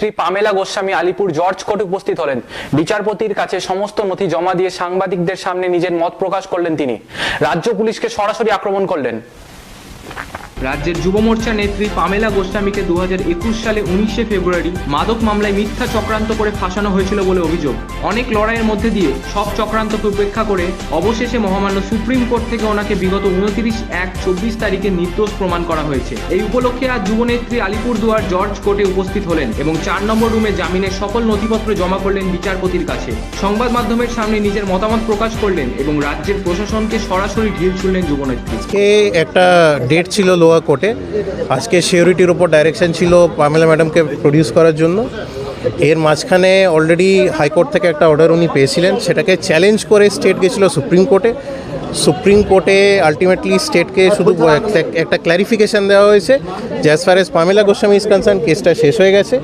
Shri Pamela Goswami Alipore George কোর্টে উপস্থিত হলেন। বিচারপতির কাছে সমস্ত নথি জমা দিয়ে সাংবাদিকদের সামনে নিজের মত প্রকাশ করলেন তিনি। রাজ্য পুলিশকে সরাসরি আক্রমণ করলেন। রাজ্যের যুব মোর্চা নেত্রী পামেলা গোস্বামীকে দু হাজার একুশ সালে উনিশে ফেব্রুয়ারি মাদক মামলায় মিথ্যা চক্রান্ত করে ফাঁসানো হয়েছিল বলে অভিযোগ। অনেক লড়াইয়ের মধ্যে দিয়ে সব চক্রান্তকে উপেক্ষা করে অবশেষে মহামান্য সুপ্রিম কোর্ট থেকে ওনাকে বিগত উনত্রিশ এক চব্বিশ তারিখে নির্দোষ প্রমাণ করা হয়েছে। এই উপলক্ষে আজ যুবনেত্রী আলিপুরদুয়ার জর্জ কোর্টে উপস্থিত হলেন এবং চার নম্বর রুমে জামিনের সকল নথিপত্র জমা করলেন বিচারপতির কাছে। সংবাদ মাধ্যমের সামনে নিজের মতামত প্রকাশ করলেন এবং রাজ্যের প্রশাসনকে সরাসরি ঢিল ছুড়লেন যুবনেত্রী একটা ডেট ছিল লোয়ার কোর্টে আজকে সিওরিটির উপর ডাইরেকশন ছিল পামেলা ম্যাডামকে প্রডিউস করার জন্য। এর মাঝখানে অলরেডি হাইকোর্ট থেকে একটা অর্ডার উনি পেয়েছিলেন। সেটাকে চ্যালেঞ্জ করে স্টেট গেছিল সুপ্রিম কোর্টে। সুপ্রিম কোর্টে আলটিমেটলি স্টেটকে শুধু একটা- ক্ল্যারিফিকেশন দেওয়া হয়েছে। যে as far as Pamela Goswami is concern কেসটা শেষ হয়ে গেছে।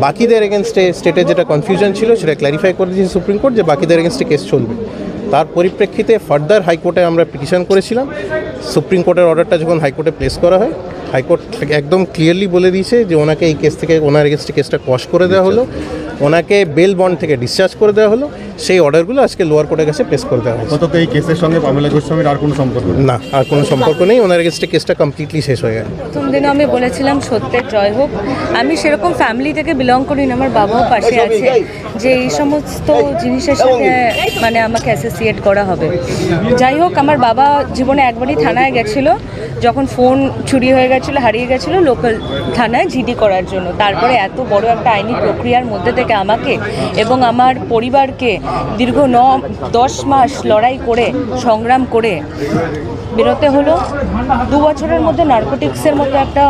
বাকিদের এগেনস্টে স্টেটের যেটা কনফিউশন ছিল, সেটা ক্ল্যারিফাই করে দিয়েছে সুপ্রিম কোর্ট যে বাকিদের এগেনস্টে কেস চলবে। তার পরিপ্রেক্ষিতে ফার্দার হাইকোর্টে আমরা পিটিশন করেছিলাম। সুপ্রিম কোর্টের অর্ডারটা যখন হাইকোর্টে প্লেস করা হয় হাইকোর্ট একদম ক্লিয়ারলি বলে দিয়েছে যে ওনাকে এই কেস থেকে ওনার এগেনস্টে কেসটা কস করে দেওয়া হলো। ওনাকে বেল বন্ড থেকে ডিসচার্জ করে দেওয়া হলো। সেই অর্ডারগুলো আজকে লোয়ার কোর্টের কাছে প্লেস করে দেওয়া হয়েছে। অন্তত এই কেসের সঙ্গে পামেলা গোস্বামীর আর কোনো সম্পর্ক নেই? না আর কোনো সম্পর্ক নেই। ওনার এগেনস্টে কেসটা কমপ্লিটলি শেষ হয়ে গেছে প্রথম দিনে আমি বলেছিলাম সত্যের জয় হোক। আমি সেরকম ফ্যামিলি থেকে বিলং করি না আমার বাবাও পাশে আছে। যে এই সমস্ত জিনিসের সাথে মানে আমাকে অ্যাসোসিয়েট করা হবে। যাই হোক আমার বাবা জীবনে একবারই থানায় গেছিল। যখন ফোন চুরি হয়ে গেছিল, হারিয়ে গেছিল লোকাল থানায় জিডি করার জন্য। তারপরে এত বড় একটা আইনি প্রক্রিয়ার মধ্যে থেকে আমাকে এবং আমার পরিবারকে দীর্ঘ ন, দশ মাস লড়াই করে, সংগ্রাম করে বেরোতে হলো। দু বছরের মধ্যে নার্কোটিক্সের মতো একটা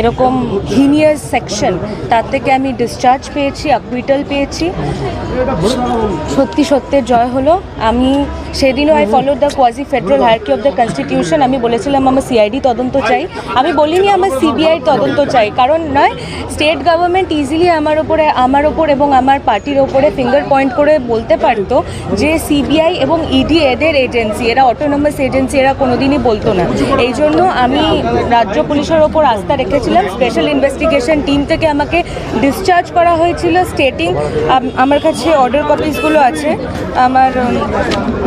এরকম হিনিয়াস সেকশন, তার থেকে আমি ডিসচার্জ পেয়েছি অ্যাকুইটাল পেয়েছি। সত্যি সত্যের জয় হলো। আমি সেদিনও I follow the quasi federal hierarchy of the constitution আমি বলেছিলাম আমার সিআইডি তদন্ত চাই। আমি বলিনি আমার সিবিআই তদন্ত চাই, কারণ নয় স্টেট গভর্নমেন্ট ইজিলি আমার ওপরে, আমার ওপর এবং আমার পার্টির ওপরে ফিঙ্গার পয়েন্ট করে বলতে পারতো যে সিবিআই এবং ইডি এদের এজেন্সি এরা অটোনমাস এজেন্সি এরা কোনোদিনই বলতো না। এই জন্য আমি রাজ্য পুলিশের ওপর আস্থা রেখেছিলাম স্পেশাল ইনভেস্টিগেশন টিম থেকে আমাকে ডিসচার্জ করা হয়েছিল স্টেটিং আমার কাছে অর্ডার কপিসগুলো আছে। আমার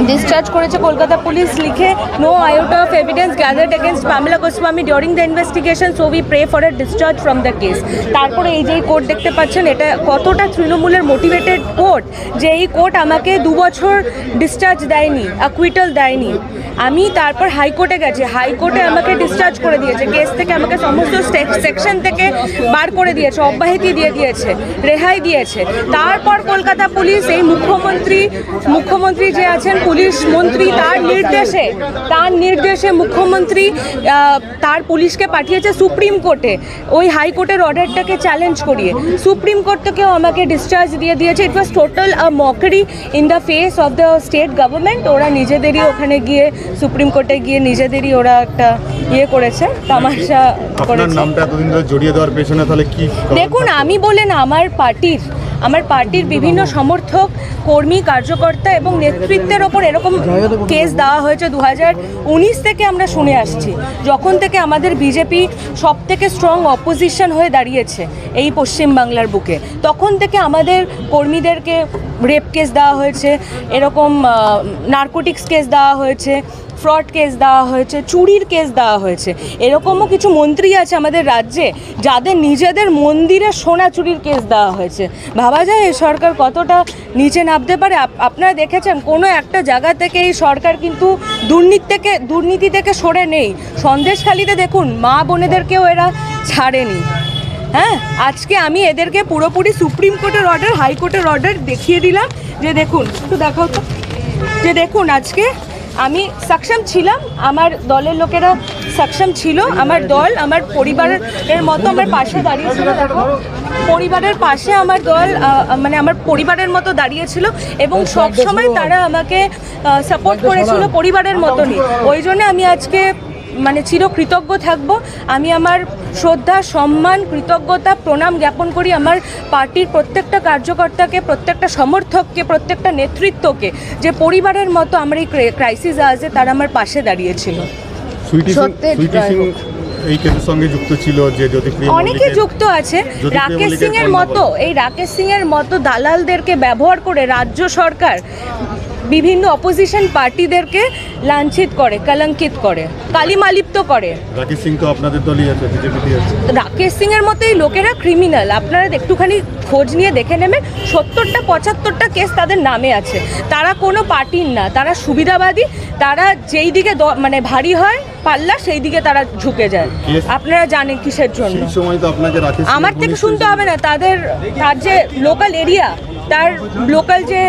ডিসচার্জ করেছে কলকাতা পুলিশ লিখে no iota of evidence gathered against Pamela Goswami during the investigation so we pray for a discharge from the case তারপরে এই যে কোর্ট দেখতে পাচ্ছেন, এটা কতটা তৃণমূলের মোটিভেটেড কোর্ট, যে এই কোর্ট আমাকে দু বছর ডিসচার্জ দেয়নি অ্যাকুইটাল দেয়নি। আমি তারপর হাইকোর্টে গেছি, হাইকোর্টে আমাকে ডিসচার্জ করে দিয়েছে। কেস থেকে আমাকে সমস্ত সেকশন থেকে বার করে দিয়েছে অব্যাহতি দিয়ে দিয়েছে রেহাই দিয়েছে। তারপর কলকাতা পুলিশ এই মুখ্যমন্ত্রী মুখ্যমন্ত্রী যে আছেন পুলিশ মন্ত্রী তার নির্দেশে তার নির্দেশে মুখ্যমন্ত্রী তার পুলিশকে পাঠিয়েছে সুপ্রিম কোর্টে। ওই হাইকোর্টের অর্ডারটাকে চ্যালেঞ্জ করিয়ে। সুপ্রিম কোর্ট থেকেও আমাকে ডিসচার্জ দিয়ে দিয়েছে। It was total a mockery in the face of the state government ওরা নিজেদেরই ওখানে গিয়ে সুপ্রিম কোর্টে গিয়ে নিজেদেরই ওরা একটা ইয়ে করেছে তামাশা করেছে। নামটা এতদিন ধরে জড়িয়ে দেওয়ার পেছনে তাহলে কি দেখুন আমি বলে না আমার পার্টির আমার পার্টির বিভিন্ন সমর্থক কর্মী কার্যকর্তা এবং নেতৃত্বের ওপর এরকম কেস দেওয়া হয়েছে দু উনিশ থেকে আমরা শুনে আসছি যখন থেকে আমাদের বিজেপি সব থেকে স্ট্রং অপোজিশন হয়ে দাঁড়িয়েছে এই পশ্চিম বাংলার বুকে। তখন থেকে আমাদের কর্মীদেরকে রেপ কেস দেওয়া হয়েছে এরকম নার্কোটিক্স কেস দেওয়া হয়েছে ফ্রড কেস দেওয়া হয়েছে, চুরির কেস দেওয়া হয়েছে। এরকমও কিছু মন্ত্রী আছে আমাদের রাজ্যে যাদের নিজেদের মন্দিরে সোনা চুরির কেস দেওয়া হয়েছে। ভাবা যায় এই সরকার কতটা নিচে নামতে পারে? আপ- আপনারা দেখেছেন, কোনো একটা জায়গা থেকে এই সরকার কিন্তু দুর্নীতি থেকে দুর্নীতি থেকে সরে নেই। সন্দেশখালিতে দেখুন, মা বোনেদেরকেও এরা ছাড়েনি। হ্যাঁ আজকে আমি এদেরকে পুরোপুরি সুপ্রিম কোর্টের অর্ডার হাইকোর্টের অর্ডার দেখিয়ে দিলাম। যে দেখুন, একটু দেখাও তো। যে দেখুন, আজকে আমি সক্ষম ছিলাম আমার দলের লোকেরা সক্ষম ছিল আমার দল আমার পরিবারের মতো আমার পাশে দাঁড়িয়েছিল দেখো পরিবারের পাশে আমার দল মানে আমার পরিবারের মতো দাঁড়িয়েছিল এবং সবসময় তারা আমাকে সাপোর্ট করেছিল পরিবারের মতনই ওই জন্য আমি আজকে মানে চিরকৃতজ্ঞ থাকব। আমি আমার শ্রদ্ধা সম্মান কৃতজ্ঞতা প্রণাম জ্ঞাপন করি আমার পার্টির প্রত্যেকটা কার্যকর্তাকে প্রত্যেকটা সমর্থককে প্রত্যেকটা নেতৃত্বকে। যে পরিবারের মতো আমার এই ক্রাইসিস আছে তারা আমার পাশে দাঁড়িয়েছিল। সত্যের। এই কেসের সঙ্গে যুক্ত ছিল যে জ্যোতিপ্রিয় অনেকে যুক্ত আছে। রাকেশ সিং এর মতো এই রাকেশ সিং এর মতো দালালদেরকে ব্যবহার করে রাজ্য সরকার বিভিন্ন অপোজিশন পার্টিদেরকে লাঞ্ছিত করে কলঙ্কিত করে কালিমালিপ্ত করে। রাকেশ সিং তো আপনাদের দলই আছে বিজেপিতে আছে। রাকেশ সিং এর মতো এই লোকেরা ক্রিমিনাল আপনারা একটুখানি খোঁজ নিয়ে দেখে নেবেন সত্তরটা পঁচাত্তরটা কেস তাদের নামে আছে। তারা কোনো পার্টির না তারা সুবিধাবাদী তারা যেই দিকে মানে ভারী হয় পাল্লা সেই দিকে তারা ঝুঁকে যায়। আপনারা জানেন কিসের জন্য। আমার থেকে শুনতে হবে না তাদের তার যে লোকাল এরিয়া তার লোকাল যে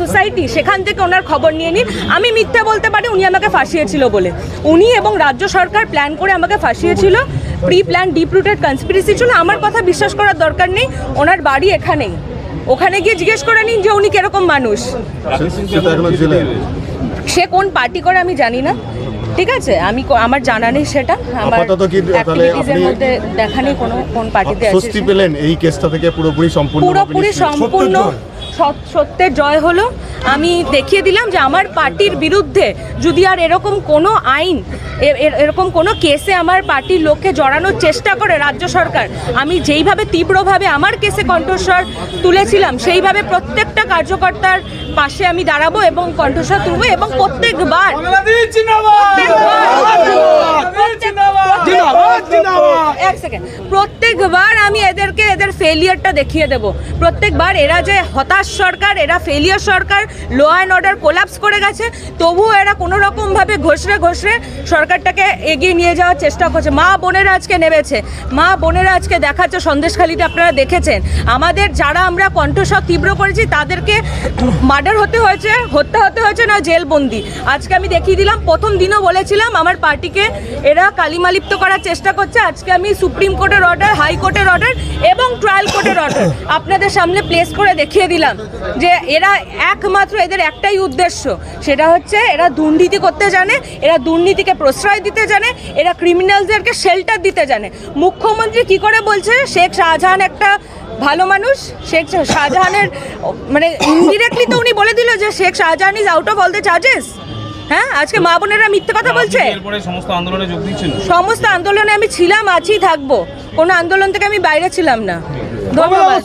সোসাইটি সেখান থেকে ওনার খবর নিয়ে নিন। আমি মিথ্যা বলতে পারি উনি আমাকে ফাঁসিয়েছিল বলে। উনি এবং রাজ্য সরকার প্ল্যান করে আমাকে ফাঁসিয়েছিল pre plan deep rooted conspiracy ছিল। আমার কথা বিশ্বাস করার দরকার নেই ওনার বাড়ি এখানেই। ওখানে গিয়ে জিজ্ঞেস করে নিন যে উনি কীরকম মানুষ। সে কোন পার্টি করে আমি জানি না। ঠিক আছে? আমি আমার জানা নেই সেটা। আমার আপাতত কি তাহলে আপনি- মধ্যে দেখা নেই কোনো কোন পার্টিতে আছে স্বস্তি পেলেন এই কেসটা থেকে? পুরোপুরি সম্পূর্ণ পুরোপুরি সম্পূর্ণ সত্যের জয় হলো। আমি দেখিয়ে দিলাম যে আমার পার্টির বিরুদ্ধে যদি আর এরকম কোনো আইন এরকম কোনো কেসে আমার পার্টির লোককে জড়ানোর চেষ্টা করে রাজ্য সরকার আমি যেইভাবে তীব্রভাবে আমার কেসে কণ্ঠস্বর তুলেছিলাম সেইভাবে প্রত্যেকটা কার্যকর্তার পাশে আমি দাঁড়াবো এবং কণ্ঠস্বর তুলবো এবং প্রত্যেকবার প্রত্যেকবার আমি এদেরকে এদের ফেলিয়ারটা দেখিয়ে দেব প্রত্যেকবার এরা যে হতাশ সরকার এরা ফেলিয়ার সরকার ল অ্যান্ড অর্ডার কোলাপস করে গেছে তবুও এরা কোনো রকম ভাবে ঘষরে ঘষরে সরকারটাকে এগিয়ে নিয়ে যাওয়ার চেষ্টা করছে মা বোনেরা আজকে নেমেছে মা বোনেরা আজকে দেখাচ্ছে সন্দেশখালিতে আপনারা দেখেছেন আমাদের যারা আমরা কণ্ঠস্বর তীব্র করেছি তাদেরকে মার্ডার হতে হয়েছে হত্যা হতে হয়েছে না জেলবন্দি আজকে আমি দেখিয়ে দিলাম প্রথম দিনও বলেছিলাম, আমার পার্টিকে এরা কালিমালিপ্ত করার চেষ্টা করছে। আজকে আমি সুপ্রিম কোর্টের অর্ডার হাইকোর্টের অর্ডার এবং ট্রায়াল কোর্টের অর্ডার আপনাদের সামনে প্লেস করে দেখিয়ে দিলাম যে এরা একমাত্র এদের একটাই উদ্দেশ্য। সেটা হচ্ছে এরা দুর্নীতি করতে জানে, এরা দুর্নীতিকে প্রশ্রয় দিতে জানে, এরা ক্রিমিনালসদেরকে শেল্টার দিতে জানে। মুখ্যমন্ত্রী কি করে বলছে? শেখ শাহজাহান একটা ভালো মানুষ, শেখ শাহজাহানের মানে ইনডিরেক্টলি তো উনি বলে দিল যে Sheikh Shahjahan is out of all the charges হ্যাঁ আজকে মা বোনেরা মিথ্যে কথা বলছে? সমস্ত আন্দোলনে যোগ দিচ্ছেন। সমস্ত আন্দোলনে আমি ছিলাম আছি থাকব। কোনো আন্দোলন থেকে আমি বাইরে ছিলাম না। ধন্যবাদ।